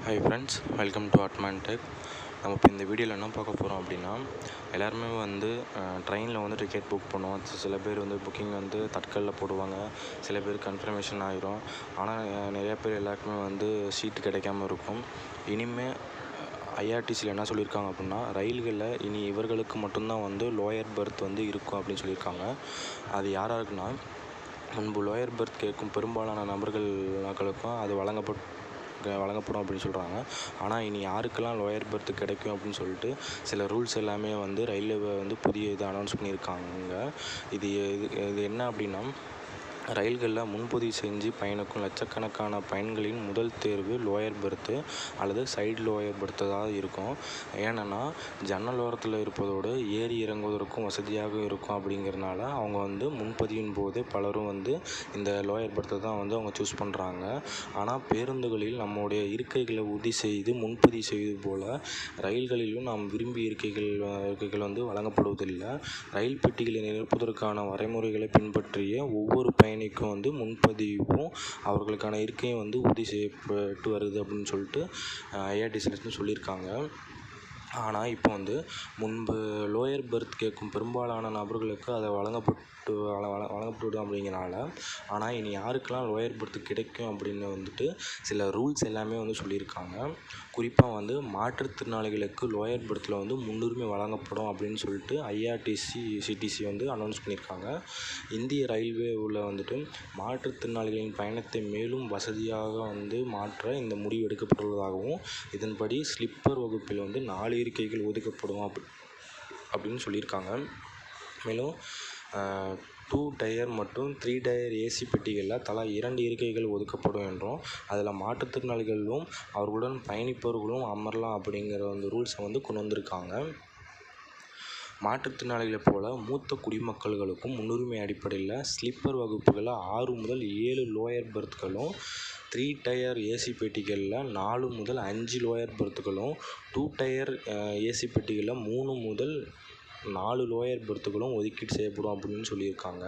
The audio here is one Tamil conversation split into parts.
Hi friends welcome to Atman Tech நம்ம இப்போ இந்த வீடியோவில் என்ன பார்க்க போகிறோம் அப்படின்னா எல்லாருமே வந்து ட்ரெயினில் வந்து டிக்கெட் புக் பண்ணுவோம். சில பேர் வந்து புக்கிங் வந்து தட்கலில் போடுவாங்க. சில பேர் கன்ஃபர்மேஷன் ஆகிரும் ஆனால் நிறையா பேர் எல்லாருக்குமே வந்து சீட்டு கிடைக்காம இருக்கும். இனிமேல் ஐஆர்டிசியில் என்ன சொல்லியிருக்காங்க அப்படின்னா ரயில்களில் இனி இவர்களுக்கு மட்டும்தான் வந்து லோயர் பர்த் வந்து இருக்கும் அப்படின்னு சொல்லியிருக்காங்க. அது யாராருக்குன்னா முன்பு லோயர் பர்த் கேட்கும் பெரும்பாலான நபர்களுக்கும் அது வழங்கப்பட் வழங்கப்படும் அப்படின்னு சொல்கிறாங்க ஆனால் இனி யாருக்கெல்லாம் லோயர் பெர்த் கிடைக்கும் அப்படின்னு சொல்லிட்டு சில ரூல்ஸ் எல்லாமே வந்து ரயில்வே வந்து புதிய இது அனௌன்ஸ் பண்ணியிருக்காங்க. இது இது இது என்ன அப்படின்னா ரயில்களில் முன்பதிவு செஞ்சு பயணிக்கும் லட்சக்கணக்கான பயணிகளின் முதல் தேர்வு லோயர் பெர்த்து அல்லது சைடு லோயர் பெர்த்து தான் இருக்கும். ஏன்னா ஜன்னல் ஓரத்தில் இருப்பதோடு ஏறி இறங்குவதற்கும் வசதியாக இருக்கும் அப்படிங்கிறனால அவங்க வந்து முன்பதிவின் போது பலரும் வந்து இந்த லோயர் பெர்த்தை தான் வந்து அவங்க சூஸ் பண்ணுறாங்க ஆனால் பேருந்துகளில் நம்முடைய இருக்கைகளை உறுதி செய்து முன்பதிவு செய்வது போல் ரயில்களிலும் நாம் விரும்பிய இருக்கைகள் இருக்கைகள் வந்து வழங்கப்படுவதில்லை. ரயில் பெட்டிகளை நிரப்புவதற்கான வரைமுறைகளை பின்பற்றிய ஒவ்வொரு பயணிக்கும் வந்து முன்பதிவும் அவர்களுக்கான இருக்கையும் வந்து உறுதி செய்யப்பட்டு வருது அப்படின்னு சொல்லிட்டு ஐஆர்டிசிலேருந்து சொல்லியிருக்காங்க. ஆனால் இப்போ வந்து முன்பு லோயர் பெர்த் கேட்கும் பெரும்பாலான நபர்களுக்கு அதை வழங்கப்பட்டு வழ வழ வழங்கப்படும் அப்படிங்கிறனால ஆனால் இனி யாருக்கெல்லாம் லோயர் பெர்த் கிடைக்கும் அப்படின்னு வந்துட்டு சில ரூல்ஸ் எல்லாமே வந்து சொல்லியிருக்காங்க. குறிப்பாக வந்து மாற்றுத்திறனாளிகளுக்கு லோயர் பெர்த்தில் வந்து முன்னுரிமை வழங்கப்படும் அப்படின்னு சொல்லிட்டு ஐஆர்டிசி சிடிசி வந்து அனௌன்ஸ் பண்ணியிருக்காங்க. இந்திய ரயில்வே உள்ள வந்துட்டு மாற்றுத்திறனாளிகளின் பயணத்தை மேலும் வசதியாக வந்து மாற்ற இந்த முடிவு எடுக்கப்பட்டுள்ளதாகவும் இதன்படி ஸ்லிப்பர் வகுப்பில் வந்து நாலு இருக்கைகள் ஒதுக்கப்படும் அப் அப்படின்னு சொல்லியிருக்காங்க. மேலும் டூ டயர் மற்றும் த்ரீ டயர் ஏசி பெட்டிகளில் தலா இரண்டு இருக்கைகள் ஒதுக்கப்படும் என்றும் அதில் மாற்றுத்திறனாளிகளும் அவர்களுடன் பயணிப்பவர்களும் அமரலாம் அப்படிங்கிற அந்த ரூல்ஸை வந்து கொண்டு வந்திருக்காங்க. மாற்றுத்திறனாளிகளைப் போல மூத்த குடிமக்களுக்கும் முன்னுரிமை அடிப்படையில் ஸ்லீப்பர் வகுப்புகளில் ஆறு முதல் ஏழு லோயர் பெர்த்துகளும் த்ரீ டயர் ஏசி பெட்டிகளில் நாலு முதல் அஞ்சு லோயர் பெர்த்துகளும் டூ டயர் ஏசி பெட்டிகளில் மூணு முதல் நாலு லோயர் பெர்த்துகளும் ஒதுக்கீடு செய்யப்படும் அப்படின்னு சொல்லியிருக்காங்க.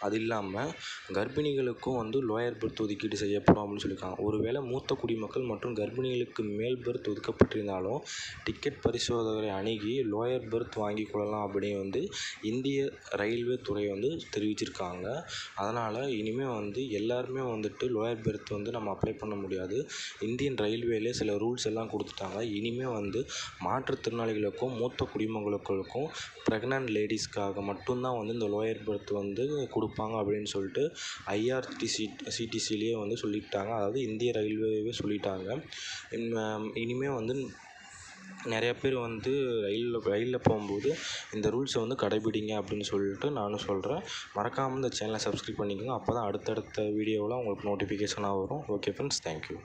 அது இல்லாமல் கர்ப்பிணிகளுக்கும் வந்து லோயர் பெர்த் ஒதுக்கீடு செய்யப்படும் அப்படின்னு சொல்லியிருக்காங்க. ஒருவேளை மூத்த குடிமக்கள் மற்றும் கர்ப்பிணிகளுக்கு மேல் பெர்த் ஒதுக்கப்பட்டிருந்தாலும் டிக்கெட் பரிசோதகரை அணுகி லோயர் பெர்த் வாங்கி கொள்ளலாம் அப்படின்னு வந்து இந்திய ரயில்வே துறை வந்து தெரிவிச்சிருக்காங்க. அதனால் இனிமேல் வந்து எல்லாருமே வந்துட்டு லோயர் பெர்த் வந்து நம்ம அப்ளை பண்ண முடியாது. இந்தியன் ரயில்வேலே சில ரூல்ஸ் எல்லாம் கொடுத்துட்டாங்க. இனிமேல் வந்து மாற்றுத்திறனாளிகளுக்கும் மூத்த குடிமக்களுக்கும் ப்ரெக்னென்ட் லேடிஸ்க்காக மட்டும்தான் வந்து இந்த லோயர் பெர்த் வந்து கொடுப்பாங்க. அப்படின்னு சொல்லிட்டு ஐஆர்டிசி சிடிசிலேயே வந்து சொல்லிட்டாங்க. அதாவது இந்திய ரயில்வேவே சொல்லிட்டாங்க. இனிமேல் வந்து நிறைய பேர் வந்து ரயிலில் ரயிலில் போகும்போது இந்த ரூல்ஸை வந்து கடைபிடிங்க அப்படின்னு சொல்லிட்டு நானும் சொல்கிறேன் மறக்காமல் இந்த சேனலை சப்ஸ்கிரைப் பண்ணிக்கோங்க. அப்போ தான் அடுத்தடுத்த வீடியோவில் உங்களுக்கு நோட்டிஃபிகேஷனாக வரும். Okay friends thank you